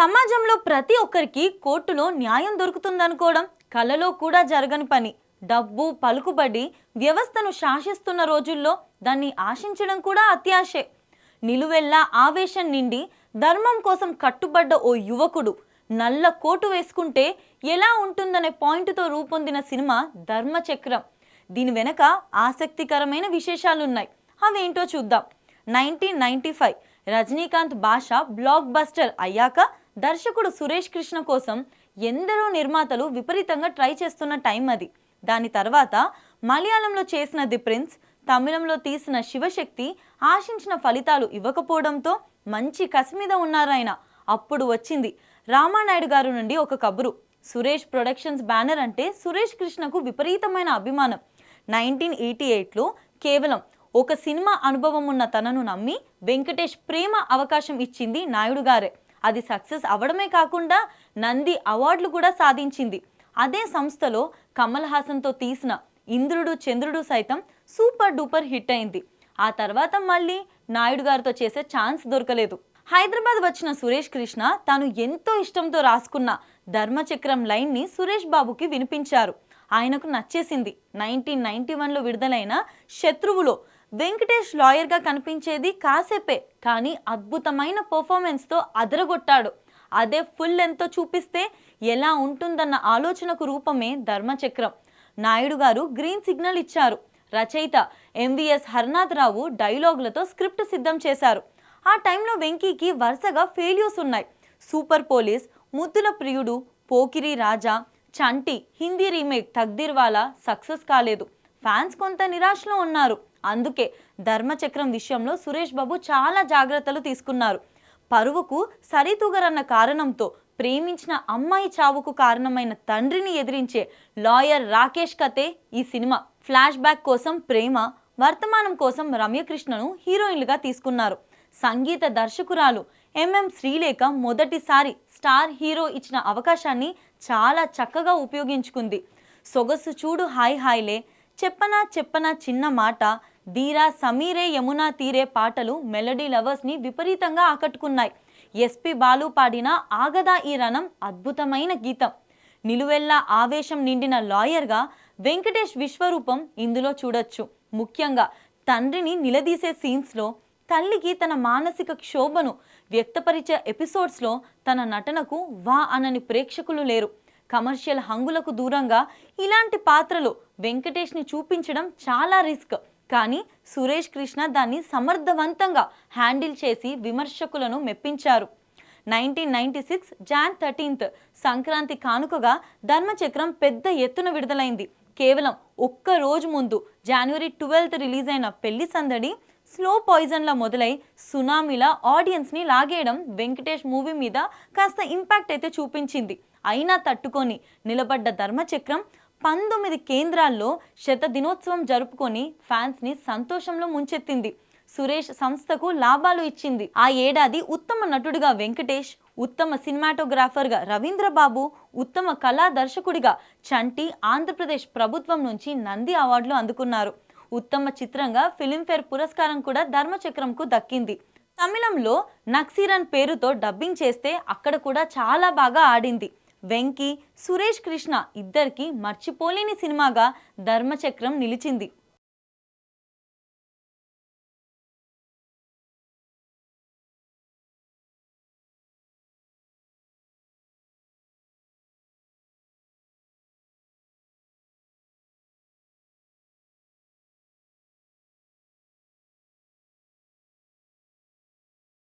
సమాజంలో ప్రతి ఒక్కరికి కోర్టులో న్యాయం దొరుకుతుందనుకోవడం కలలో కూడా జరగని పని. డబ్బు పలుకుబడి వ్యవస్థను శాసిస్తున్న రోజుల్లో దాన్ని ఆశించడం కూడా అత్యాశే. నిలువెల్లా ఆవేశం నిండి ధర్మం కోసం కట్టుబడ్డ ఓ యువకుడు నల్ల కోటు వేసుకుంటే ఎలా ఉంటుందనే పాయింట్తో రూపొందిన సినిమా ధర్మచక్రం. దీని వెనక ఆసక్తికరమైన విశేషాలున్నాయి. అవేంటో చూద్దాం. నైన్టీన్ నైన్టీ ఫైవ్ రజనీకాంత్ భాష బ్లాక్ బస్టర్ అయ్యాక దర్శకుడు సురేష్ కృష్ణ కోసం ఎందరో నిర్మాతలు విపరీతంగా ట్రై చేస్తున్న టైం అది. దాని తర్వాత మలయాళంలో చేసిన ది ప్రిన్స్ తమిళంలో తీసిన శివశక్తి ఆశించిన ఫలితాలు ఇవ్వకపోవడంతో మంచి కసిమీద ఉన్నారాయన. అప్పుడు వచ్చింది రామానాయుడు గారు నుండి ఒక కబురు. సురేష్ ప్రొడక్షన్స్ బ్యానర్ అంటే సురేష్ కృష్ణకు విపరీతమైన అభిమానం. నైన్టీన్ ఎయిటీ ఎయిట్లో కేవలం ఒక సినిమా అనుభవం ఉన్న తనను నమ్మి వెంకటేష్ ప్రేమ అవకాశం ఇచ్చింది నాయుడు గారే. అది సక్సెస్ అవడమే కాకుండా నంది అవార్డులు కూడా సాధించింది. అదే సంస్థలో కమల్ హాసన్తో తీసిన ఇంద్రుడు చంద్రుడు సైతం సూపర్ డూపర్ హిట్ అయింది. ఆ తర్వాత మళ్ళీ నాయుడు గారితో చేసే ఛాన్స్ దొరకలేదు. హైదరాబాద్ వచ్చిన సురేష్ కృష్ణ తాను ఎంతో ఇష్టంతో రాసుకున్న ధర్మచక్రం లైన్ని సురేష్ బాబుకి వినిపించారు. ఆయనకు నచ్చేసింది. నైన్టీన్ నైన్టీ వన్లో విడుదలైన శత్రువులో వెంకటేష్ లాయర్గా కనిపించేది కాసేపే కానీ అద్భుతమైన పర్ఫార్మెన్స్తో అదరగొట్టాడు. అదే ఫుల్ లెంత్తో చూపిస్తే ఎలా ఉంటుందన్న ఆలోచనకు రూపమే ధర్మచక్రం. నాయుడు గారు గ్రీన్ సిగ్నల్ ఇచ్చారు. రచయిత M V S Harnath Rao డైలాగులతో script సిద్ధం చేశారు. ఆ టైంలో వెంకీకి వరుసగా ఫెయిల్యూర్స్ ఉన్నాయి. Super police Muddula Priyudu Pokiri Raja Chanti Hindi remake Taqdeerwala success కాలేదు. ఫ్యాన్స్ కొంత నిరాశలో ఉన్నారు. అందుకే ధర్మచక్రం విషయంలో సురేష్ బాబు చాలా జాగ్రత్తలు తీసుకున్నారు. పరువుకు సరితూగరన్న కారణంతో ప్రేమించిన అమ్మాయి చావుకు కారణమైన తండ్రిని ఎదిరించే లాయర్ రాకేష్ కతే ఈ సినిమా. ఫ్లాష్ బ్యాక్ కోసం ప్రేమ వర్తమానం కోసం రమ్యకృష్ణను హీరోయిన్లుగా తీసుకున్నారు. సంగీత దర్శకురాలు ఎంఎం శ్రీలేఖ మొదటిసారి స్టార్ హీరో ఇచ్చిన అవకాశాన్ని చాలా చక్కగా ఉపయోగించుకుంది. సొగసు చూడు హాయ్ హాయ్లే చెప్పనా చెప్పనా చిన్న మాట. ధీరా సమీరే యమునా తీరే పాటలు మెలడీ లవర్స్ని విపరీతంగా ఆకట్టుకున్నాయి. ఎస్పి బాలు పాడిన ఆగదా ఈ రణం అద్భుతమైన గీతం. నిలువెల్లా ఆవేశం నిండిన లాయర్గా వెంకటేష్ విశ్వరూపం ఇందులో చూడొచ్చు. ముఖ్యంగా తండ్రిని నిలదీసే సీన్స్లో తల్లికి తన మానసిక క్షోభను వ్యక్తపరిచే ఎపిసోడ్స్లో తన నటనకు వా అనని ప్రేక్షకులు లేరు. కమర్షియల్ హంగులకు దూరంగా ఇలాంటి పాత్రలు వెంకటేష్ని చూపించడం చాలా రిస్క్. కానీ సురేష్ కృష్ణ దాన్ని సమర్థవంతంగా హ్యాండిల్ చేసి విమర్శకులను మెప్పించారు. Nineteen ninety six Jan thirteenth Sankranti కానుకగా ధర్మచక్రం పెద్ద ఎత్తున విడుదలైంది. కేవలం ఒక్క రోజు ముందు జనవరి ట్వెల్త్ రిలీజ్ అయిన పెళ్ళి సందడి స్లో పాయిజన్లా మొదలై సునామీలా ఆడియన్స్ని లాగేయడం వెంకటేష్ మూవీ మీద కాస్త ఇంపాక్ట్ అయితే చూపించింది. అయినా తట్టుకొని నిలబడ్డ ధర్మచక్రం పంతొమ్మిది కేంద్రాల్లో శత దినోత్సవం జరుపుకొని ఫ్యాన్స్ని సంతోషంలో ముంచెత్తింది. సురేష్ సంస్థకు లాభాలు ఇచ్చింది. ఆ ఏడాది ఉత్తమ నటుడిగా వెంకటేష్ ఉత్తమ సినిమాటోగ్రాఫర్గా రవీంద్రబాబు ఉత్తమ కళా దర్శకుడిగా చంటి ఆంధ్రప్రదేశ్ ప్రభుత్వం నుంచి నంది అవార్డులు అందుకున్నారు. ఉత్తమ చిత్రంగా ఫిలింఫేర్ పురస్కారం కూడా ధర్మచక్రంకు దక్కింది. తమిళంలో నక్సీరన్ పేరుతో డబ్బింగ్ చేస్తే అక్కడ కూడా చాలా బాగా ఆడింది. వెంకీ సురేష్ కృష్ణ ఇద్దరికి మర్చిపోలేని సినిమాగా ధర్మచక్రం నిలిచింది.